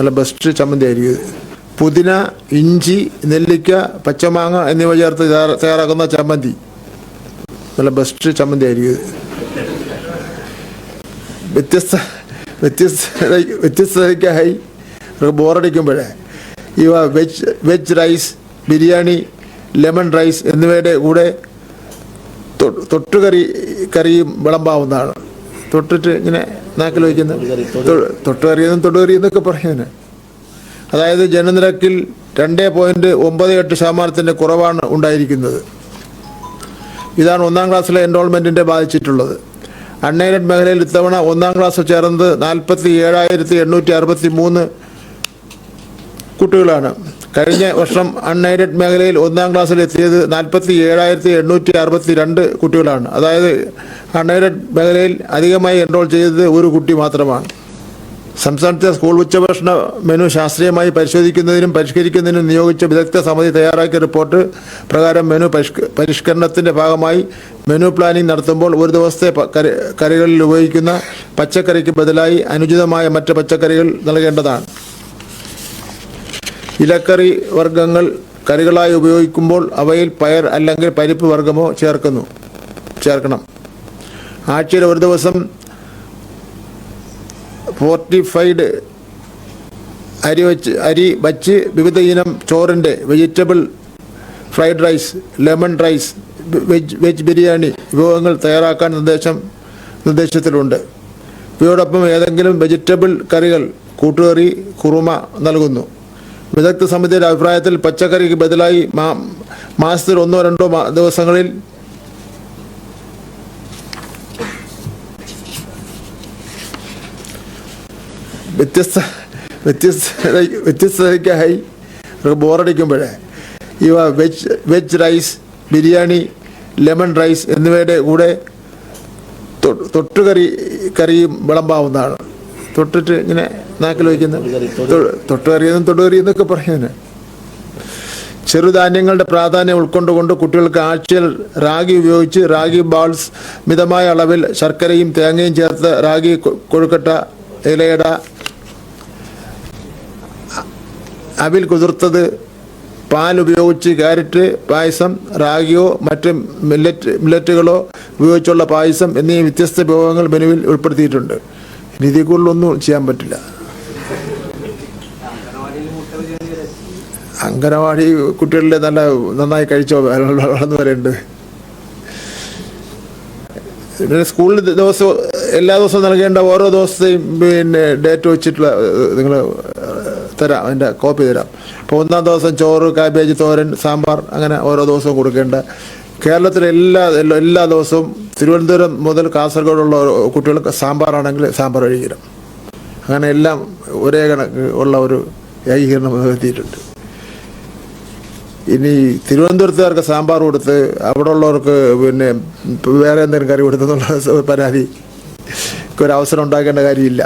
നല്ല ബെസ്റ്റ് ചമ്മന്തി ആയിരിക്കും പുതിന ഇഞ്ചി നെല്ലിക്ക പച്ചമാങ്ങ എന്നിവ ചേർത്ത് തയ്യാറ- തയ്യാറാക്കുന്ന ചമ്മന്തി. നല്ല ബെസ്റ്റ് ചമ്മന്തി ആയിരിക്കും വ്യത്യസ്ത വ്യത്യസ്ത വ്യത്യസ്തതയ്ക്കായി ബോറടിക്കുമ്പോഴേ ഇവ veg veg rice biryani lemon rice എന്നിവയുടെ കൂടെ തൊട്ടുകറി കറിയും വിളമ്പാവുന്നതാണ്. തൊട്ടിട്ട് ഇങ്ങനെ നാക്കിൽ വയ്ക്കുന്ന തൊ- തൊട്ടുകറിയെന്നും തൊടുകറിയെന്നൊക്കെ പറയുന്നത് അതായത് ജനനിരക്കിൽ രണ്ട് പോയിന്റ് ഒമ്പത് എട്ട് ശതമാനത്തിന്റെ കുറവാണ് ഉണ്ടായിരിക്കുന്നത്. ഇതാണ് ഒന്നാം ക്ലാസ്സിലെ എൻറോൾമെന്റിന്റെ ബാധിച്ചിട്ടുള്ളത്. അൺഎയ്ഡഡ് മേഖലയിൽ ഇത്തവണ ഒന്നാം ക്ലാസ് ചേർന്നത് നാൽപ്പത്തി ഏഴായിരത്തി എണ്ണൂറ്റി അറുപത്തി മൂന്ന് കുട്ടികളാണ്. കഴിഞ്ഞ വർഷം അൺഎയ്ഡഡ് മേഖലയിൽ ഒന്നാം ക്ലാസ്സിൽ എത്തിയത് നാൽപ്പത്തി ഏഴായിരത്തി എണ്ണൂറ്റി അറുപത്തി രണ്ട് കുട്ടികളാണ്. അതായത് അൺഎയ്ഡഡ് മേഖലയിൽ അധികമായി എൻറോൾ ചെയ്തത് ഒരു കുട്ടി മാത്രമാണ്. സംസ്ഥാനത്തെ സ്കൂൾ ഉച്ചഭക്ഷണ മെനു ശാസ്ത്രീയമായി പരിശോധിക്കുന്നതിനും പരിഷ്കരിക്കുന്നതിനും നിയോഗിച്ച വിദഗ്ധ സമിതി തയ്യാറാക്കിയ റിപ്പോർട്ട് പ്രകാരം മെനു പരിഷ്ക- പരിഷ്കരണത്തിന്റെ ഭാഗമായി മെനു പ്ലാനിംഗ് നടത്തുമ്പോൾ ഒരു ദിവസത്തെ കറികളിൽ ഉപയോഗിക്കുന്ന പച്ചക്കറിക്ക് ബദലായി അനുചിതമായ മറ്റ് പച്ചക്കറികൾ നൽകേണ്ടതാണ്. ഇലക്കറി വർഗങ്ങൾ കറികളായി ഉപയോഗിക്കുമ്പോൾ അവയിൽ പയർ അല്ലെങ്കിൽ പരിപ്പ് വർഗമോ ചേർക്കുന്നു. ചേർക്കണം. ആഴ്ചയിൽ ഒരു ദിവസം ഫോർട്ടിഫൈഡ് അരി വച്ച് അരി വച്ച് വിവിധ ഇനം ചോറിന്റെ vegetable fried rice lemon rice veg veg biryani വിഭവങ്ങൾ തയ്യാറാക്കാൻ നിർദ്ദേശം നിർദ്ദേശത്തിലുണ്ട്. ഇവയോടൊപ്പം ഏതെങ്കിലും വെജിറ്റബിൾ കറികൾ കൂട്ടുകറി കുറുമ നൽകുന്നു. വിദഗ്ധ സമിതിയുടെ അഭിപ്രായത്തിൽ പച്ചക്കറിക്ക് ബദലായി മാസത്തിൽ ഒന്നോ രണ്ടോ ദിവസങ്ങളിൽ വ്യത്യസ്ത വ്യത്യസ്ത വ്യത്യസ്തതയ്ക്കായി ബോറടിക്കുമ്പോഴേ ഇവ veg veg rice biryani lemon rice എന്നിവയുടെ കൂടെ തൊട്ടുകറി കറിയും വിളമ്പാവുന്നതാണ്. തൊട്ടിട്ട് ഇങ്ങനെ നാക്കിൽ വയ്ക്കുന്ന തൊട്ടുകറിയെന്നും തൊടുകറിയെന്നൊക്കെ പറയുന്നത് ചെറുധാന്യങ്ങളുടെ പ്രാധാന്യം ഉൾക്കൊണ്ടുകൊണ്ട് കുട്ടികൾക്ക് ആഴ്ചയിൽ റാഗി ഉപയോഗിച്ച് റാഗി ബാൾസ് മിതമായ അളവിൽ ശർക്കരയും തേങ്ങയും ചേർത്ത് റാഗി കൊഴുക്കട്ട ഇലയട അവിൽ കുതിർത്തത് പാൽ ഉപയോഗിച്ച് ക്യാരറ്റ് പായസം റാഗിയോ മറ്റ് മില്ലറ്റ് മില്ലറ്റുകളോ ഉപയോഗിച്ചുള്ള പായസം എന്നീ വ്യത്യസ്ത വിഭവങ്ങൾ മെനുവിൽ ഉൾപ്പെടുത്തിയിട്ടുണ്ട്. ഇനി കൂടുതലൊന്നും ചെയ്യാൻ പറ്റില്ല. അംഗനവാടി കുട്ടികളിലെ നല്ല നന്നായി കഴിച്ചോ? വളർന്നു വരേണ്ടത്. പിന്നെ സ്കൂളിൽ ദിവസം എല്ലാ ദിവസവും നൽകേണ്ട ഓരോ ദിവസത്തെയും പിന്നെ ഡേറ്റ് വെച്ചിട്ടുള്ള നിങ്ങൾ തരാം അതിന്റെ കോപ്പി തരാം. ഇപ്പോൾ ഒന്നാം ദിവസം ചോറ് കാബേജ് തോരൻ സാമ്പാർ അങ്ങനെ ഓരോ ദിവസവും കൊടുക്കേണ്ട. കേരളത്തിലെ എല്ലാ എല്ലാ- എല്ലാ ദിവസവും തിരുവനന്തപുരം മുതൽ കാസർഗോഡുള്ള കുട്ടികൾക്ക് സാമ്പാറാണെങ്കിൽ സാമ്പാർ കഴിക്കണം. അങ്ങനെ എല്ലാം ഒരേ കണക്ക് ഉള്ള ഒരു ഏകീകരണം എത്തിയിട്ടുണ്ട് ഇനി തിരുവനന്തപുരത്തുകാർക്ക് സാമ്പാർ കൊടുത്ത് അവിടെ ഉള്ളവർക്ക് പിന്നെ വേറെ എന്തെങ്കിലും കറി കൊടുത്തെന്നുള്ള പരാതി ഒരു അവസരം ഉണ്ടാക്കേണ്ട കാര്യമില്ല.